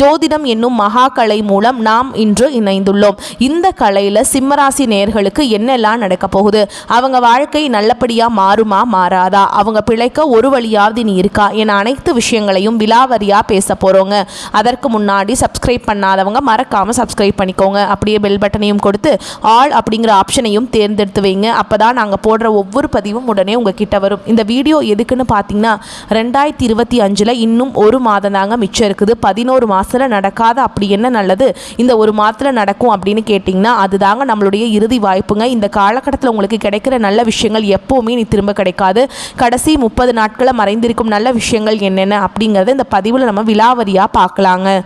ஜோதிடம் என்னும் மகா கலை மூலம் நாம் இன்று இணைந்துள்ளோம். இந்த கலையில் சிம்மராசி நேர்களுக்கு என்னெல்லாம் நடக்க போகுது? அவங்க வாழ்க்கை நல்லபடியாக மாறுமா மாறாதா? அவங்க பிழைக்க ஒரு வழியாவது நீ இருக்கா? என அனைத்து விஷயங்களையும் விலாவரியாக பேச போகிறோங்க அதற்கு முன்னாடி சப்ஸ்கிரைப் பண்ணாதவங்க மறக்காமல் சப்ஸ்கிரைப் பண்ணிக்கோங்க. அப்படியே பெல் பட்டனையும் கொடுத்து ஆல் அப்படிங்கிற ஆப்ஷனையும் தேர்ந்தெடுத்து வைங்க. அப்போ தான் நாங்கள் போடுற ஒவ்வொரு பதிவும் உடனே உங்கள் கிட்ட வரும். இந்த வீடியோ எதுக்குன்னு பார்த்தீங்கன்னா ரெண்டாயிரத்தி இருபத்தி அஞ்சில் இன்னும் ஒரு மாதம் தாங்க மிச்சம் இருக்குது. பதினோரு மாதத்தில் நடக்காத அப்படி என்ன நல்லது? இந்த ஒரு மாதத்தில் நடக்கும் அப்படின்னு கேட்டிங்கன்னா அதுதாங்க நம்மளுடைய இறுதி வாய்ப்புங்க. இந்த காலகட்டத்தில் உங்களுக்கு கிடைக்கிற நல்ல விஷயங்கள் எப்போவுமே நீ திரும்ப கிடைக்காது. கடைசி முப்பது நாட்களை மறைந்திருக்கும் நல்ல விஷயங்கள் என்னென்ன அப்படிங்கிறத இந்த பதிவில் நம்ம விலாவரியாக பார்க்கலாங்க.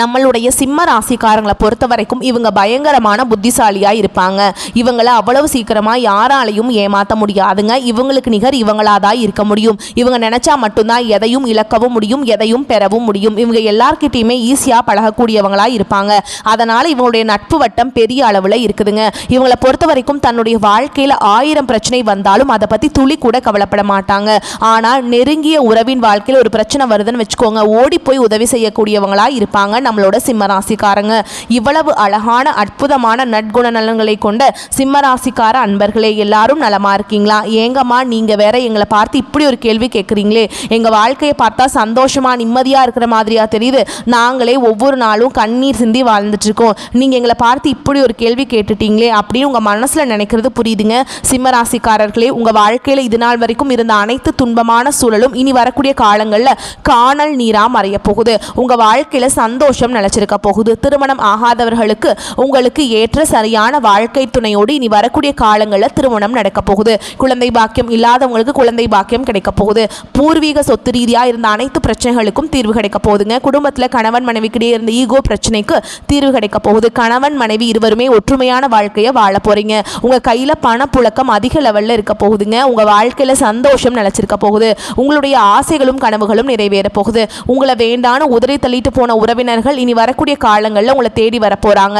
நம்மளுடைய சிம்ம ராசிக்காரங்களை பொறுத்த வரைக்கும் இவங்க பயங்கரமான புத்திசாலியாக இருப்பாங்க. இவங்களை அவ்வளவு சீக்கிரமாக யாராலையும் ஏமாற்ற முடியாதுங்க. இவங்களுக்கு நிகர் இவங்களாக தான் இருக்க முடியும். இவங்க நினச்சா மட்டும்தான் எதையும் இழக்கவும் முடியும் எதையும் பெறவும் முடியும். இவங்க எல்லார்கிட்டையுமே ஈஸியாக பழகக்கூடியவங்களாக இருப்பாங்க. அதனால் இவங்களுடைய நட்பு வட்டம் பெரிய அளவில் இருக்குதுங்க. இவங்களை பொறுத்த வரைக்கும் தன்னுடைய வாழ்க்கையில் ஆயிரம் பிரச்சனை வந்தாலும் அதை பற்றி துளி கூட கவலைப்பட மாட்டாங்க. ஆனால் நெருங்கிய உறவின் வாழ்க்கையில் ஒரு பிரச்சனை வருதுன்னு வச்சுக்கோங்க. ஓடி போய் உதவி செய்யக்கூடியவங்களாக இருப்பாங்க. நம்மளோட சிம்மராசிக்காரங்க. இவ்வளவு அழகான அற்புதமான நற்குண நலன்களை கொண்ட சிம்மராசிக்கார அன்பர்களே எல்லாரும் நலமா இருக்கீங்களா? ஏங்கம்மா நீங்க வேற எங்களை பார்த்து இப்படி ஒரு கேள்வி கேட்குறீங்களே. எங்க வாழ்க்கையை பார்த்தா சந்தோஷமா நிம்மதியா இருக்கிற மாதிரியா தெரியுது. நாங்களே ஒவ்வொரு நாளும் கண்ணீர் சிந்தி வாழ்ந்துட்டு இருக்கோம் நீங்க எங்களை பார்த்து இப்படி ஒரு கேள்வி கேட்டுட்டீங்களே அப்படின்னு உங்க மனசுல நினைக்கிறது புரியுதுங்க. சிம்மராசிக்காரர்களே உங்க வாழ்க்கையில இது நாள் வரைக்கும் இருந்த அனைத்து துன்பமான சூழலும் இனி வரக்கூடிய காலங்களில் காணல் நீரா மறைய போகுது. உங்க வாழ்க்கையில சந்தோஷம் நிலச்சிருக்க போகுது. திருமணம் ஆகாதவர்களுக்கு உங்களுக்கு ஏற்ற சரியான வாழ்க்கை துணையோடு இனி வரக்கூடிய காலங்களில் திருமணம் நடக்க போகுது. குழந்தை பாக்கியம் இல்லாதவங்களுக்கு குழந்தை பாக்கியம் கிடைக்க போகுது. பூர்வீக சொத்து ரீதியாக இருந்த அனைத்து பிரச்சனைகளுக்கும் தீர்வு கிடைக்க போகுதுங்க. குடும்பத்தில் கணவன் மனைவிக்கிடையே இருந்த ஈகோ பிரச்சனைக்கு தீர்வு கிடைக்க போகுது. கணவன் மனைவி இருவருமே ஒற்றுமையான வாழ்க்கையை வாழ போறீங்க. உங்க கையில பணப்புழக்கம் அதிக லெவல்ல இருக்க போகுதுங்க. உங்க வாழ்க்கையில சந்தோஷம் நிலச்சிருக்க போகுது. உங்களுடைய ஆசைகளும் கனவுகளும் நிறைவேற போகுது. உங்களை வேண்டான உதறி தள்ளிட்டு போன உறவினர்கள் இனி வரக்கூடிய காலங்களில் உங்களை தேடி வரப்போகிறாங்க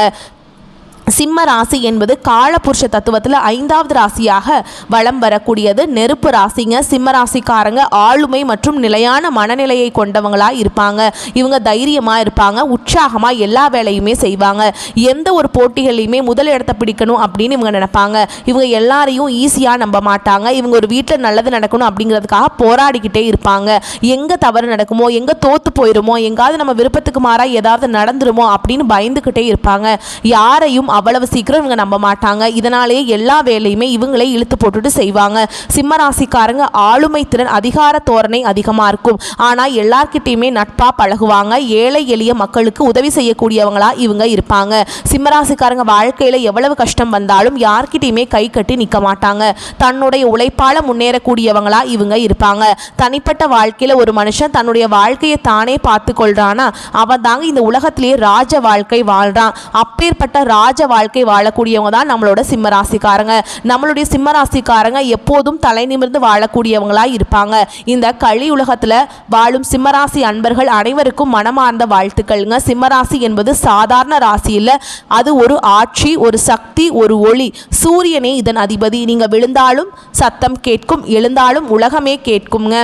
சிம்ம ராசி என்பது காலபுருஷ தத்துவத்தில் ஐந்தாவது ராசியாக வலம் வரக்கூடியது. நெருப்பு ராசிங்க சிம்ம ராசிக்காரங்க ஆளுமை மற்றும் நிலையான மனநிலையை கொண்டவங்களாக இருப்பாங்க. இவங்க தைரியமாக இருப்பாங்க உற்சாகமாக எல்லா வேலையுமே செய்வாங்க. எந்த ஒரு போட்டிகளையுமே முதல் இடத்த பிடிக்கணும் அப்படின்னு இவங்க நினைப்பாங்க. இவங்க எல்லாரையும் ஈஸியாக நம்ப மாட்டாங்க. இவங்க ஒரு வீட்டில் நல்லது நடக்கணும் அப்படிங்கிறதுக்காக போராடிக்கிட்டே இருப்பாங்க. எங்கே தவறு நடக்குமோ எங்கே தோற்று போயிருமோ எங்காவது நம்ம விருப்பத்துக்கு மாறாக ஏதாவது நடந்துருமோ அப்படின்னு பயந்துக்கிட்டே இருப்பாங்க. யாரையும் அவ்வளவு சீக்கிரம் இவங்க நம்ப மாட்டாங்க. இதனாலேயே எல்லா வேலையுமே இவங்களே இழுத்து போட்டுட்டு செய்வாங்க. சிம்ம ராசிக்காரங்க ஆளுமை திறன் அதிகார தோரணை அதிகமாக இருக்கும். ஆனால் எல்லார்கிட்டையுமே நட்பாக பழகுவாங்க. ஏழை எளிய மக்களுக்கு உதவி செய்யக்கூடியவங்களா இவங்க இருப்பாங்க. சிம்மராசிக்காரங்க வாழ்க்கையில் எவ்வளவு கஷ்டம் வந்தாலும் யார்கிட்டையுமே கை கட்டி நிற்க மாட்டாங்க. தன்னுடைய உழைப்பால் முன்னேறக்கூடியவங்களா இவங்க இருப்பாங்க. தனிப்பட்ட வாழ்க்கையில் ஒரு மனுஷன் தன்னுடைய வாழ்க்கையை தானே பார்த்து கொள்றானா அவன் தாங்க இந்த உலகத்திலேயே ராஜ வாழ்க்கை வாழ்றான். அப்பேற்பட்ட ராஜ வாழ்க்கை வாழக்கூடியவங்க தான் நம்மளோட சிம்ம ராசிக்காரங்க நம்மளுடைய சிம்ம ராசிக்காரங்க எப்போதும் தலை நிமிர்ந்து வாழக்கூடியவங்களாக இருப்பாங்க. இந்த களி உலகத்தில் வாழும் சிம்மராசி அன்பர்கள் அனைவருக்கும் மனமார்ந்த வாழ்த்துக்கள்ங்க. சிம்மராசி என்பது சாதாரண ராசி இல்லை. அது ஒரு ஆட்சி ஒரு சக்தி ஒரு ஒளி. சூரியனே இதன் அதிபதி. நீங்கள் விழுந்தாலும் சத்தம் கேட்கும் எழுந்தாலும் உலகமே கேட்குங்க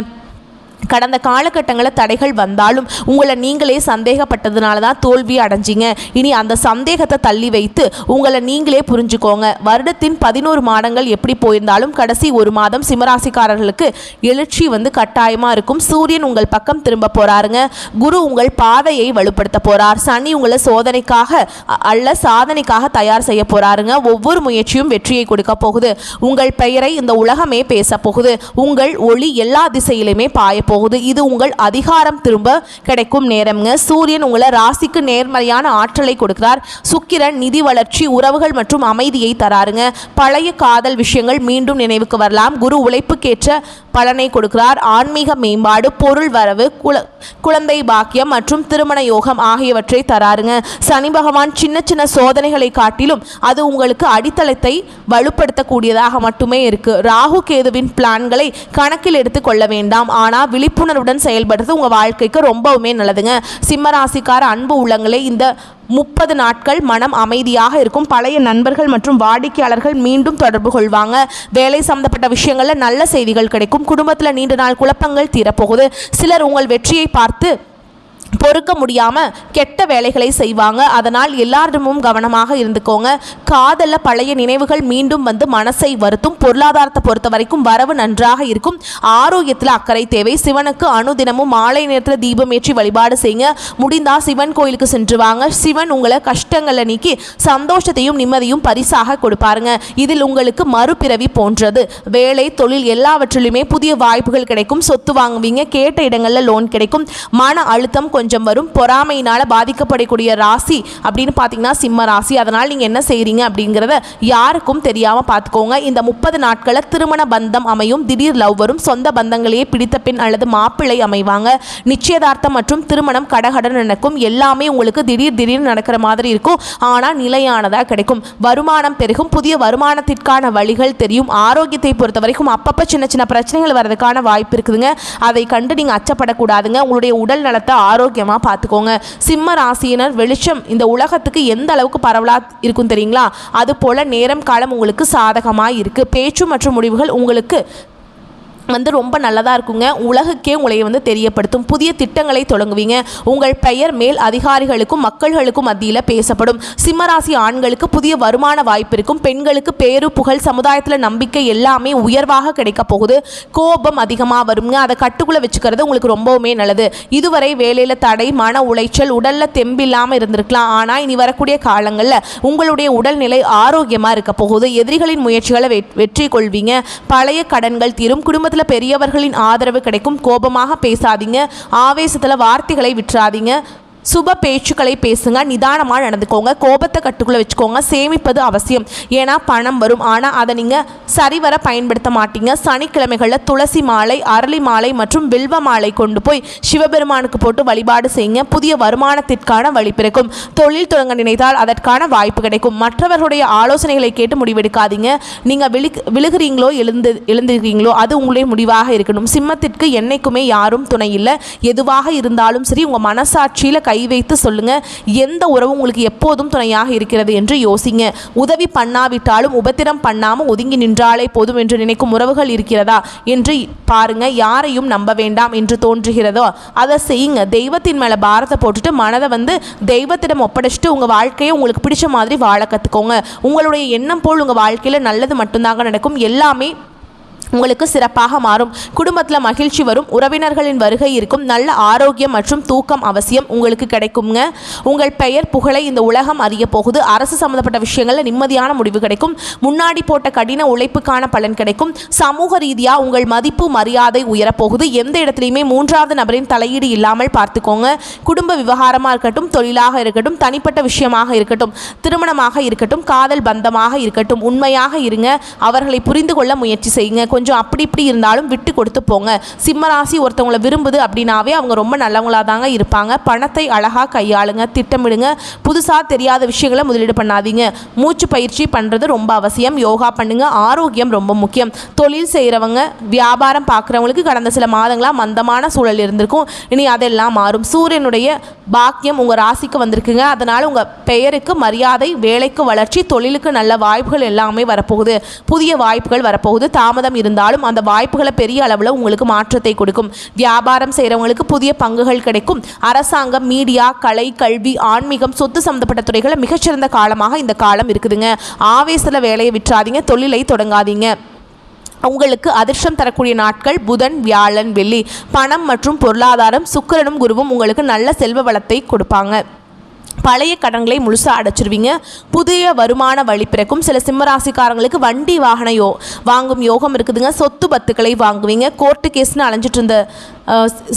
கடந்த காலகட்டங்களில் தடைகள் வந்தாலும் உங்களை நீங்களே சந்தேகப்பட்டதுனால தான் தோல்வி அடைஞ்சிங்க. இனி அந்த சந்தேகத்தை தள்ளி வைத்து உங்களை நீங்களே புரிஞ்சுக்கோங்க. வருடத்தின் பதினோரு மாதங்கள் எப்படி போயிருந்தாலும் கடைசி ஒரு மாதம் சிம்மராசிக்காரர்களுக்கு எழுச்சி வந்து கட்டாயமாக இருக்கும். சூரியன் உங்கள் பக்கம் திரும்ப போகிறாருங்க குரு உங்கள் பாதையை வலுப்படுத்த போகிறார் சனி உங்களை சோதனைக்காக அல்ல சாதனைக்காக தயார் செய்ய போகிறாருங்க ஒவ்வொரு முயற்சியும் வெற்றியை கொடுக்க போகுது. உங்கள் பெயரை இந்த உலகமே பேச போகுது. உங்கள் ஒளி எல்லா திசையிலுமே பாய போகுது. இது உங்கள் அதிகாரம் திரும்ப கிடைக்கும் நேரம்ங்க. சூரியன் உங்களை ராசிக்கு நேர்மறையான ஆற்றலை கொடுக்கிறார். சுக்கிரன் நிதி வளர்ச்சி உறவுகள் மற்றும் அமைதியை தராருங்க. பழைய காதல் விஷயங்கள் மீண்டும் நினைவுக்கு வரலாம். குரு உழைப்புக்கேற்ற பலனை கொடுக்கிறார். ஆன்மீக மேம்பாடு பொருள் வரவு குல குழந்தை பாக்கியம் மற்றும் திருமண யோகம் ஆகியவற்றை தராருங்க. சனி பகவான் சின்ன சின்ன சோதனைகளை காட்டிலும் அது உங்களுக்கு அடித்தளத்தை வலுப்படுத்தக்கூடியதாக மட்டுமே இருக்கு. ராகு கேதுவின் பிளான்களை கணக்கில் எடுத்துக் கொள்ள வேண்டாம். ஆனால் விழிப்புணர்வுடன் செயல்படுறது உங்கள் வாழ்க்கைக்கு ரொம்பவுமே நல்லதுங்க. சிம்மராசிக்கார அன்பு உள்ளங்களே இந்த முப்பது நாட்கள் மனம் அமைதியாக இருக்கும். பழைய நண்பர்கள் மற்றும் வாடிக்கையாளர்கள் மீண்டும் தொடர்பு கொள்வாங்க. வேலை சம்பந்தப்பட்ட விஷயங்களில் நல்ல செய்திகள் கிடைக்கும். குடும்பத்தில் நீண்ட நாள் குழப்பங்கள் தீரப்போகுது. சிலர் உங்கள் வெற்றியை பார்த்து பொறுக்க முடியாமல் கெட்ட வேலைகளை செய்வாங்க. அதனால் எல்லாரிடமும் கவனமாக இருந்துக்கோங்க. காதலில் பழைய நினைவுகள் மீண்டும் வந்து மனசை வருத்தும். பொருளாதாரத்தை பொறுத்த வரைக்கும் வரவு நன்றாக இருக்கும். ஆரோக்கியத்தில் அக்கறை தேவை. சிவனுக்கு அணுதினமும் மாலை நேரத்தில் தீபம் ஏற்றி வழிபாடு செய்யுங்க. முடிந்தால் சிவன் கோயிலுக்கு சென்று வாங்க. சிவன் உங்களை கஷ்டங்களை நீக்கி சந்தோஷத்தையும் நிம்மதியும் பரிசாக கொடுப்பாருங்க. இதில் உங்களுக்கு மறுபிறவி போன்றது. வேலை தொழில் எல்லாவற்றிலுமே புதிய வாய்ப்புகள் கிடைக்கும். சொத்து வாங்குவீங்க. கேட்ட இடங்களில் லோன் கிடைக்கும். மன அழுத்தம் கொஞ்சம் கொஞ்சம் வரும். பொறாமையினால் பாதிக்கப்படக்கூடிய ராசி அப்படின்னு பார்த்தீங்கன்னா சிம்ம ராசி. அதனால் நீங்கள் என்ன செய்கிறீங்க அப்படிங்கிறத யாருக்கும் தெரியாமல் பார்த்துக்கோங்க இந்த முப்பது நாட்களில் திருமண பந்தம் அமையும் திடீர் லவ் வரும். சொந்த பந்தங்களையே பிடித்த பெண் அல்லது மாப்பிள்ளை அமைவாங்க. நிச்சயதார்த்தம் மற்றும் திருமணம் கடகடன் நடக்கும் எல்லாமே உங்களுக்கு திடீர் திடீர்னு நடக்கிற மாதிரி இருக்கும். ஆனால் நிலையானதாக கிடைக்கும். வருமானம் பெருகும். புதிய வருமானத்திற்கான வழிகள் தெரியும். ஆரோக்கியத்தை பொறுத்த வரைக்கும் அப்பப்போ சின்ன சின்ன பிரச்சனைகள் வர்றதுக்கான வாய்ப்பு இருக்குதுங்க. அதை கண்டு நீங்கள் அச்சப்படக்கூடாதுங்க. உங்களுடைய உடல் நலத்தை ஆரோக்கிய ஆரோக்கியமாக பார்த்துக்கோங்க. சிம்ம ராசியினர் வெளிச்சம் இந்த உலகத்துக்கு எந்த அளவுக்கு பரவலாக இருக்கும் தெரியுங்களா? அது போல் நேரம் காலம் உங்களுக்கு சாதகமாக இருக்குது பேச்சு மற்றும் முடிவுகள் உங்களுக்கு வந்து ரொம்ப நல்லதாக இருக்குங்க. உலகுக்கே உங்களை வந்து தெரியப்படுத்தும். புதிய திட்டங்களை தொடங்குவீங்க. உங்கள் பெயர் மேல் அதிகாரிகளுக்கும் மக்கள்களுக்கும் மத்தியில் பேசப்படும். சிம்மராசி ஆண்களுக்கு புதிய வருமான வாய்ப்பு இருக்கும். பெண்களுக்கு பேரு புகழ் சமுதாயத்தில் நம்பிக்கை எல்லாமே உயர்வாக கிடைக்க போகுது. கோபம் அதிகமாக வருங்க. அதை கட்டுக்குள்ளே வச்சுக்கிறது உங்களுக்கு ரொம்பவுமே நல்லது. இதுவரை வேலையில் தடை மன உளைச்சல் உடலில் தெம்பில்லாமல் இருந்திருக்கலாம். ஆனால் இனி வரக்கூடிய காலங்களில் உங்களுடைய உடல்நிலை ஆரோக்கியமாக இருக்க போகுது. எதிரிகளின் முயற்சிகளை வெ- வெற்றி கொள்வீங்க பழைய கடன்கள் தீரும். குடும்பத்தில் பெரியவர்களின் ஆதரவு கிடைக்கும். கோபமாக பேசாதீங்க. ஆவேசத்தில் வார்த்தைகளை விட்டுறாதீங்க. சுப பேச்சுக்களை பேசுங்க நிதானமாக நடந்துக்கோங்க கோபத்தை கட்டுக்குள்ளே வச்சுக்கோங்க சேமிப்பது அவசியம். ஏன்னா பணம் வரும். ஆனால் அதை நீங்கள் சரிவர பயன்படுத்த மாட்டீங்க. சனிக்கிழமைகளில் துளசி மாலை அரளி மாலை மற்றும் வில்வ மாலை கொண்டு போய் சிவபெருமானுக்கு போட்டு வழிபாடு செய்யுங்க. புதிய வருமானத்திற்கான வழி பிறக்கும். தொழில் தொடங்க நினைத்தால் அதற்கான வாய்ப்பு கிடைக்கும். மற்றவர்களுடைய ஆலோசனைகளை கேட்டு முடிவெடுக்காதீங்க. நீங்கள் விழு விழுகிறீங்களோ எழுந்து எழுந்துகிறீங்களோ அது உங்களுடைய முடிவாக இருக்கணும். சிம்மத்திற்கு என்னைக்குமே யாரும் துணை இல்லை. எதுவாக இருந்தாலும் சரி உங்கள் மனசாட்சியில் கை கை வைத்து சொல்லுங்க. எந்த உறவு உங்களுக்கு எப்போதும் துணையாக இருக்கிறது என்று யோசிங்க. உதவி பண்ணாவிட்டாலும் உபத்திரம் பண்ணாமல் ஒதுங்கி நின்றாலே போதும் என்று நினைக்கும் உறவுகள் இருக்கிறதா என்று பாருங்க. யாரையும் நம்ப வேண்டாம் என்று தோன்றுகிறதோ அதை செய்யுங்க. தெய்வத்தின் மேலே பாரத்தை போட்டுட்டு மனதை வந்து தெய்வத்திடம் ஒப்படைச்சிட்டு உங்கள் வாழ்க்கையை உங்களுக்கு பிடிச்ச மாதிரி வாழ கற்றுக்கோங்க உங்களுடைய எண்ணம் போல் உங்கள் வாழ்க்கையில் நல்லது மட்டும்தாங்க நடக்கும். எல்லாமே உங்களுக்கு சிறப்பாக மாறும். குடும்பத்தில் மகிழ்ச்சி வரும். உறவினர்களின் வருகை இருக்கும். நல்ல ஆரோக்கியம் மற்றும் தூக்கம் அவசியம் உங்களுக்கு கிடைக்குங்க உங்கள் பெயர் புகழை இந்த உலகம் அறிய போகுது. அரசு சம்மந்தப்பட்ட விஷயங்களில் நிம்மதியான முடிவு கிடைக்கும். முன்னாடி போட்ட கடின உழைப்புக்கான பலன் கிடைக்கும். சமூக ரீதியாக உங்கள் மதிப்பு மரியாதை உயரப்போகுது எந்த இடத்துலையுமே மூன்றாவது நபரின் தலையீடு இல்லாமல் பார்த்துக்கோங்க. குடும்ப விவகாரமாக இருக்கட்டும் தொழிலாக இருக்கட்டும் தனிப்பட்ட விஷயமாக இருக்கட்டும் திருமணமாக இருக்கட்டும் காதல் பந்தமாக இருக்கட்டும் உண்மையாக இருங்க. அவர்களை புரிந்து கொள்ள முயற்சி செய்யுங்க. கொஞ்சம் கொஞ்சம் அப்படி இப்படி இருந்தாலும் விட்டு கொடுத்து போங்க. சிம்மராசி ஒருத்தவங்களை விரும்புது அப்படின்னாவே அவங்க ரொம்ப நல்லவங்களாக தாங்க இருப்பாங்க. பணத்தை அழகாக கையாளுங்க திட்டமிடுங்க. புதுசாக தெரியாத விஷயங்களை முதலீடு பண்ணாதீங்க. மூச்சு பயிற்சி பண்ணுறது ரொம்ப அவசியம். யோகா பண்ணுங்க ஆரோக்கியம் ரொம்ப முக்கியம். தொழில் செய்கிறவங்க வியாபாரம் பார்க்குறவங்களுக்கு கடந்த சில மாதங்களாக மந்தமான சூழல் இருந்திருக்கும். இனி அதெல்லாம் மாறும். சூரியனுடைய பாக்கியம் உங்கள் ராசிக்கு வந்திருக்குங்க. அதனால் உங்கள் பெயருக்கு மரியாதை வேலைக்கு வளர்ச்சி தொழிலுக்கு நல்ல வாய்ப்புகள் எல்லாமே வரப்போகுது. புதிய வாய்ப்புகள் வரப்போகுது. தாமதம் இருந்தாலும் அந்த வாய்ப்புகளை பெரிய அளவில் உங்களுக்கு மாற்றத்தை கொடுக்கும். வியாபாரம் செய்கிறவங்களுக்கு புதிய பங்குகள் கிடைக்கும். அரசாங்கம் மீடியா கலை கல்வி ஆன்மீகம் சொத்து சம்மந்தப்பட்ட துறைகளை மிகச்சிறந்த காலமாக இந்த காலம் இருக்குதுங்க. ஆவேசத்தில் வேலையை விற்றாதீங்க தொழிலை தொடங்காதீங்க. உங்களுக்கு அதிர்ஷ்டம் தரக்கூடிய நாட்கள் புதன் வியாழன் வெள்ளி. பணம் மற்றும் பொருளாதாரம் சுக்கிரனும் குருவும் உங்களுக்கு நல்ல செல்வ வளத்தை கொடுப்பாங்க. பழைய கடன்களை முழுசாக அடைச்சிருவீங்க. புதிய வருமான வழி பிறக்கும். சில சிம்மராசிக்காரங்களுக்கு வண்டி வாகன யோ வாங்கும் யோகம் இருக்குதுங்க. சொத்து பத்துக்களை வாங்குவீங்க. கோர்ட்டு கேஸ்னு அலைஞ்சிட்டு இருந்த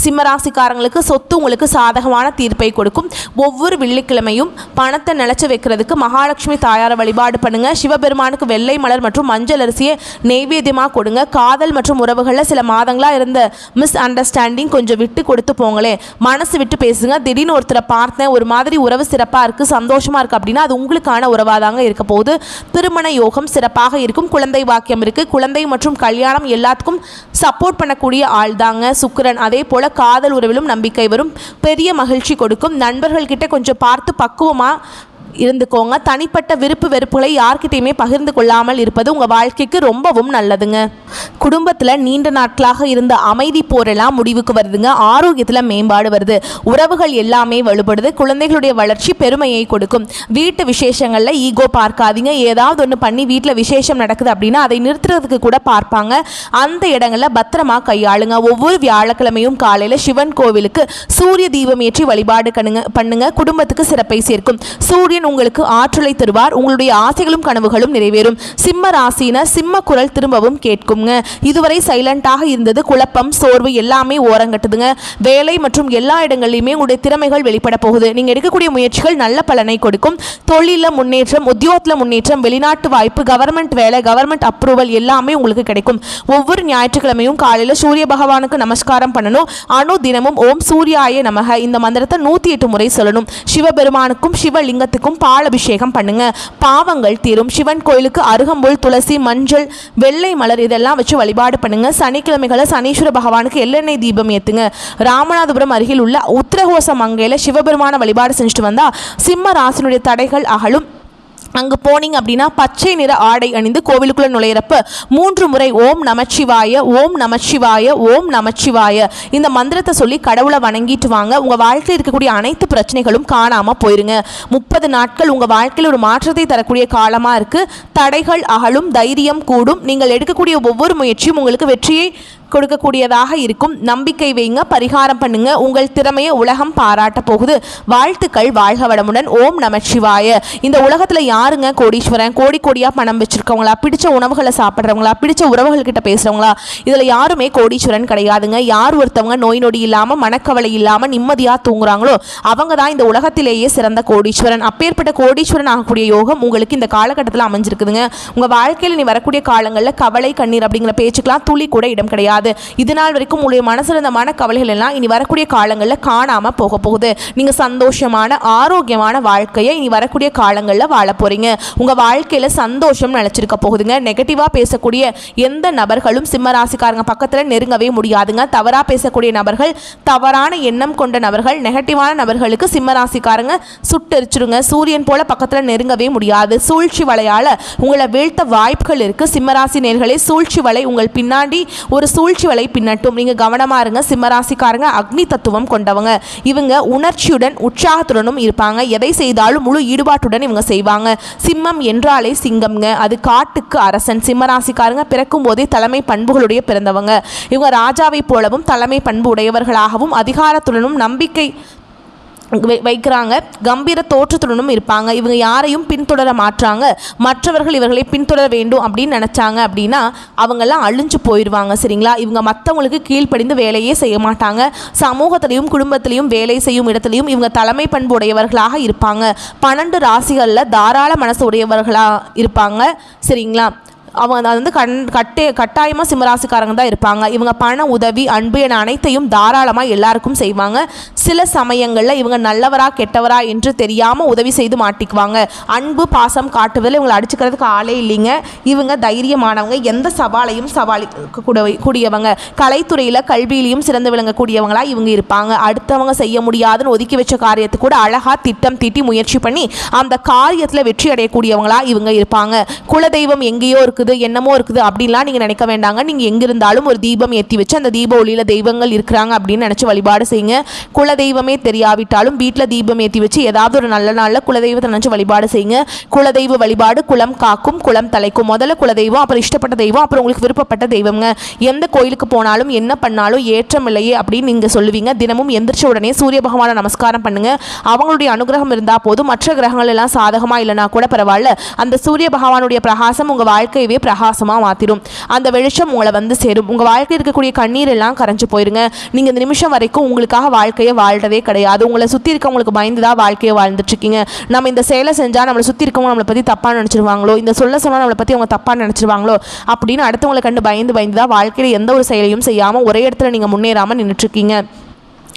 சிம்மராசிக்காரங்களுக்கு சொத்து உங்களுக்கு சாதகமான தீர்ப்பை கொடுக்கும். ஒவ்வொரு வெள்ளிக்கிழமையும் பணத்தை நிலச்சி வைக்கிறதுக்கு மகாலட்சுமி தாயாரை வழிபாடு பண்ணுங்க. சிவபெருமானுக்கு வெள்ளை மலர் மற்றும் மஞ்சள் அரிசியை நெய்வேத்தியமாக கொடுங்க. காதல் மற்றும் உறவுகளில் சில மாதங்களாக இருந்த மிஸ் அண்டர்ஸ்டாண்டிங் கொஞ்சம் விட்டு கொடுத்து போங்களே. மனசு விட்டு பேசுங்க. திடீர்னு ஒருத்தரை பார்த்தேன். ஒரு மாதிரி உறவு சிறப்பாக இருக்குது சந்தோஷமாக இருக்குது அப்படின்னா அது உங்களுக்கான உறவாக தாங்க இருக்க போகுது. திருமண யோகம் சிறப்பாக இருக்கும். குழந்தை வாக்கியம் இருக்குது குழந்தை மற்றும் கல்யாணம் எல்லாத்துக்கும் சப்போர்ட் பண்ணக்கூடிய ஆள் தாங்க சுக்கரன் அதே போல் காதல் உறவிலும் நம்பிக்கை வரும். பெரிய மகிழ்ச்சி கொடுக்கும். நண்பர்கள்கிட்ட கொஞ்சம் பார்த்து பக்குவமாக இருந்துக்கோங்க. தனிப்பட்ட விருப்பு வெறுப்புகளை யார்கிட்டையுமே பகிர்ந்து கொள்ளாமல் இருப்பது உங்கள் வாழ்க்கைக்கு ரொம்பவும் நல்லதுங்க. குடும்பத்தில் நீண்ட நாட்களாக இருந்த அமைதி போரெல்லாம் முடிவுக்கு வருதுங்க. ஆரோக்கியத்தில் மேம்பாடு வருது. உறவுகள் எல்லாமே வலுப்படுது. குழந்தைகளுடைய வளர்ச்சி பெருமையை கொடுக்கும். வீட்டு விசேஷங்களில் ஈகோ பார்க்காதீங்க. ஏதாவது ஒன்று பண்ணி வீட்டில் விசேஷம் நடக்குது அப்படின்னா அதை நிறுத்துறதுக்கு கூட பார்ப்பாங்க. அந்த இடங்களில் பத்திரமா கையாளுங்க. ஒவ்வொரு வியாழக்கிழமையும் காலையில் சிவன் கோவிலுக்கு சூரிய தீபம் ஏற்றி வழிபாடு கணுங்க பண்ணுங்க. குடும்பத்துக்கு சிறப்பை சேர்க்கும். சூரியன் உங்களுக்கு ஆற்றலை தருவார். உங்களுடைய ஆசைகளும் கனவுகளும் நிறைவேறும். சிம்ம ராசின சிம்ம குரல் திரும்பவும் கேட்குங்க இதுவரை சைலண்டாக இருந்தது. குழப்பம் சோர்வு எல்லாமே ஓரங்கட்டுதுங்க வேலை மற்றும் எல்லா இடங்களிலுமே உங்களுடைய திறமைகள் வெளிப்பட போகுது. நீங்கள் எடுக்கக்கூடிய முயற்சிகள் நல்ல பலனை கொடுக்கும். தொழிலில் முன்னேற்றம் உத்தியோகத்தில் முன்னேற்றம் வெளிநாட்டு வாய்ப்பு கவர்மெண்ட் வேலை கவர்மெண்ட் அப்ரூவல் எல்லாமே உங்களுக்கு கிடைக்கும். ஒவ்வொரு ஞாயிற்றுக்கிழமையும் காலையில் சூரிய பகவானுக்கு நமஸ்காரம் பண்ணணும். அணு தினமும் ஓம் சூர்யாய நமக. இந்த மந்திரத்தை நூற்றி எட்டு முறை சொல்லணும். சிவபெருமானுக்கும் சிவலிங்கத்துக்கும் பால் அபிஷேகம் பண்ணுங்க. பாவங்கள் தீரும். சிவன் கோயிலுக்கு அருகம்புல் துளசி மஞ்சள் வெள்ளை மலர் இதெல்லாம் வச்சு வழிபாடு பண்ணுங்க. சனிக்கிழமைகளை சனீஸ்வர பகவானுக்கு எள்ளெண்ணெய் தீபம் ஏத்துங்க. ராமநாதபுரம் அருகில் உள்ள உத்தரகோச மங்கையில் சிவபெருமான வழிபாடு செஞ்சுட்டு வந்தா சிம்ம ராசினுடைய தடைகள் அகலும். அங்கே போனீங்க அப்படின்னா பச்சை நிற ஆடை அணிந்து கோவிலுக்குள்ள நுழையிறப்ப மூன்று முறை ஓம் நமச்சிவாய ஓம் நமச்சிவாய ஓம் நமச்சிவாய. இந்த மந்திரத்தை சொல்லி கடவுளை வணங்கிட்டு வாங்க. உங்கள் வாழ்க்கையில் இருக்கக்கூடிய அனைத்து பிரச்சனைகளும் காணாமல் போயிருங்க. முப்பது நாட்கள் உங்கள் வாழ்க்கையில் ஒரு மாற்றத்தை தரக்கூடிய காலமாக இருக்குது தடைகள் அகலும் தைரியம் கூடும். நீங்கள் எடுக்கக்கூடிய ஒவ்வொரு முயற்சியும் உங்களுக்கு வெற்றியை கொடுக்கக்கூடியதாக இருக்கும். நம்பிக்கை வைங்க பரிகாரம் பண்ணுங்க. உங்கள் திறமையை உலகம் பாராட்ட போகுது. வாழ்த்துக்கள் வாழ்க வளமுடன். ஓம் நமச்சிவாய இந்த உலகத்தில் யாருங்க கோடீஸ்வரன்? கோடி கோடியாக பணம் வச்சிருக்கவங்களா? பிடிச்ச உணவுகளை சாப்பிட்றவங்களா? பிடிச்ச உறவுகள்கிட்ட பேசுகிறவங்களா இதில் யாருமே கோடீஸ்வரன் கிடையாதுங்க. யார் ஒருத்தவங்க நோய் நொடி இல்லாமல் மனக்கவலை இல்லாமல் நிம்மதியாக தூங்குறாங்களோ அவங்க தான் இந்த உலகத்திலேயே சிறந்த கோடீஸ்வரன். அப்பேற்பட்ட கோடீஸ்வரன் ஆகக்கூடிய யோகம் உங்களுக்கு இந்த காலகட்டத்தில் அமைஞ்சிருக்குதுங்க. உங்கள் வாழ்க்கையில் நீ வரக்கூடிய காலங்களில் கவலை கண்ணீர் அப்படிங்கிற பேச்சுக்கெல்லாம் துளி கூட இடம் கிடையாது. இது நாள் வரைக்கும் உங்களுடைய மனசில் கவலைகள் மனக்கவலைகள் எல்லாம் இனி வரக்கூடிய காலங்களில் காணாமல் போக போகுது. நீங்கள் சந்தோஷமான ஆரோக்கியமான வாழ்க்கையை இனி வரக்கூடிய காலங்களில் வாழ போகிறீங்க உங்கள் வாழ்க்கையில் சந்தோஷம் நினச்சிருக்க போகுதுங்க. நெகட்டிவாக பேசக்கூடிய எந்த நபர்களும் சிம்மராசிக்காரங்க பக்கத்தில் நெருங்கவே முடியாதுங்க. தவறாக பேசக்கூடிய நபர்கள் தவறான எண்ணம் கொண்ட நபர்கள் நெகட்டிவான நபர்களுக்கு சிம்மராசிக்காரங்க சுட்டெரிச்சிருங்க. சூரியன் போல பக்கத்தில் நெருங்கவே முடியாது. சூழ்ச்சி வலையால் உங்களை வீழ்த்த வாய்ப்புகள் இருக்குது சிம்மராசி நேர்களை சூழ்ச்சி வலை உங்கள் பின்னாடி ஒரு சூழ்ச்சி வலை பின்னட்டும். நீங்கள் கவனமாக இருங்க. சிம்மராசிக்காரங்க அக்னி தத்துவம் கொண்டவங்க. இவங்க உணர்ச்சியுடன் உற்சாகத்துடனும் இருப்பாங்க. எதை செய்தாலும் முழு ஈடுபாட்டுடன் இவங்க செய்வாங்க. சிம்மம் என்றாலே சிங்கம்ங்க. அது காட்டுக்கு அரசன். சிம்மராசிக்காரங்க பிறக்கும் போதே தலைமை பண்புகளுடைய பிறந்தவங்க. இவங்க ராஜாவை போலவும் தலைமை பண்பு உடையவர்களாகவும் அதிகாரத்துடனும் நம்பிக்கை வைக்கிறாங்க. கம்பீர தோற்றத்துடனும் இருப்பாங்க. இவங்க யாரையும் பின்தொடர மாட்றாங்க மற்றவர்கள் இவர்களை பின்தொடர வேண்டும் அப்படின்னு நினச்சாங்க அப்படின்னா அவங்கெல்லாம் அழிஞ்சு போயிடுவாங்க சரிங்களா? இவங்க மற்றவங்களுக்கு கீழ்ப்படிந்து வேலையே செய்ய மாட்டாங்க. சமூகத்திலையும் குடும்பத்திலையும் வேலை செய்யும் இடத்துலையும் இவங்க தலைமை பண்பு உடையவர்களாக இருப்பாங்க. பன்னெண்டு ராசிகளில் தாராள மனசு உடையவர்களாக இருப்பாங்க சரிங்களா? அவங்க அது வந்து கண் கட்டே கட்டாயமாக சிம்மராசிக்காரங்க தான் இருப்பாங்க. இவங்க பண உதவி அன்பு என அனைத்தையும் தாராளமாக எல்லாருக்கும் செய்வாங்க. சில சமயங்களில் இவங்க நல்லவரா கெட்டவரா என்று தெரியாமல் உதவி செய்து மாட்டிக்குவாங்க. அன்பு பாசம் காட்டுவதில் இவங்களை அடிச்சுக்கிறதுக்கு ஆளே இல்லைங்க. இவங்க தைரியமானவங்க எந்த சவாலையும் சவாலிக்க கூட கூடியவங்க. கலைத்துறையில் கல்வியிலையும் சிறந்து விளங்கக்கூடியவங்களா இவங்க இருப்பாங்க. அடுத்தவங்க செய்ய முடியாதுன்னு ஒதுக்கி வச்ச காரியத்தை கூட அழகாக திட்டம் தீட்டி முயற்சி பண்ணி அந்த காரியத்தில் வெற்றி அடையக்கூடியவங்களா இவங்க இருப்பாங்க. குலதெய்வம் எங்கேயோ இருக்குது என்னமோ இருக்குது அப்படின்லாம் நீங்கள் நினைக்க வேண்டாங்க. நீங்கள் எங்கே இருந்தாலும் ஒரு தீபம் ஏற்றி வச்சு அந்த தீப ஒளியில் தெய்வங்கள் இருக்கிறாங்க அப்படின்னு நினச்சி வழிபாடு செய்யுங்க. குலதெய்வமே தெரியாவிட்டாலும் வீட்டில் தீபம் ஏற்றி வச்சு ஏதாவது ஒரு நல்ல நாளில் குலதெய்வத்தை நினச்சி வழிபாடு செய்யுங்க. குலதெய்வ வழிபாடு குலம் காக்கும் குலம் தலைக்கும். முதல்ல குலதெய்வம் அப்புறம் இஷ்டப்பட்ட தெய்வம் அப்புறம் உங்களுக்கு விருப்பப்பட்ட தெய்வங்க. எந்த கோயிலுக்கு போனாலும் என்ன பண்ணாலும் ஏற்றம் இல்லையே அப்படின்னு நீங்கள் சொல்லுவீங்க. தினமும் எந்திரிச்ச உடனே சூரிய பகவானை நமஸ்காரம் பண்ணுங்கள் அவங்களுடைய அனுகிரகம் இருந்தால் போதும். மற்ற கிரகங்கள் எல்லாம் சாதகமாக இல்லைனா கூட பரவாயில்ல. அந்த சூரிய பகவானுடைய பிரகாசம் உங்கள் வாழ்க்கை வாழ்க்கையவே பிரகாசமாக மாற்றிடும் அந்த வெளிச்சம் உங்களை வந்து சேரும். உங்கள் வாழ்க்கையில் இருக்கக்கூடிய கண்ணீர் எல்லாம் கரைஞ்சு போயிருங்க. நீங்கள் இந்த நிமிஷம் வரைக்கும் உங்களுக்காக வாழ்க்கையை வாழ்றதே கிடையாது. உங்களை சுற்றி இருக்கவங்களுக்கு பயந்து தான் வாழ்க்கையை வாழ்ந்துட்டு இருக்கீங்க. நம்ம இந்த செயலை செஞ்சால் நம்மளை சுற்றி இருக்கவங்க நம்மளை பற்றி தப்பாக நினச்சிருவாங்களோ இந்த சொல்ல சொன்னால் நம்மளை பற்றி அவங்க தப்பாக நினச்சிருவாங்களோ அப்படின்னு அடுத்தவங்களை கண்டு பயந்து பயந்து தான் வாழ்க்கையில் எந்த ஒரு செயலையும் செய்யாமல் ஒரே இடத்துல நீங்கள் முன்னேறாமல் நின்றுட்டுருக்கீங்க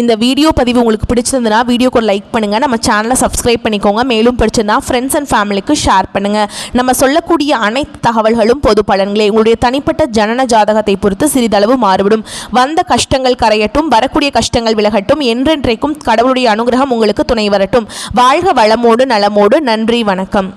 இந்த வீடியோ பதிவு உங்களுக்கு பிடிச்சிருந்ததுன்னா வீடியோக்கு ஒரு லைக் பண்ணுங்கள் நம்ம சேனலை சப்ஸ்கிரைப் பண்ணிக்கோங்க. மேலும் பிடிச்சிருந்தா ஃப்ரெண்ட்ஸ் அண்ட் ஃபேமிலிக்கு ஷேர் பண்ணுங்கள் நம்ம சொல்லக்கூடிய அனைத்து தகவல்களும் பொது பலன்களே. உங்களுடைய தனிப்பட்ட ஜனன ஜாதகத்தை பொறுத்து சிறிதளவு மாறுபடும். வந்த கஷ்டங்கள் கரையட்டும் வரக்கூடிய கஷ்டங்கள் விலகட்டும் என்றென்றைக்கும் கடவுளுடைய அனுகிரகம் உங்களுக்கு துணை வரட்டும். வாழ்க வளமோடு நலமோடு நன்றி வணக்கம்.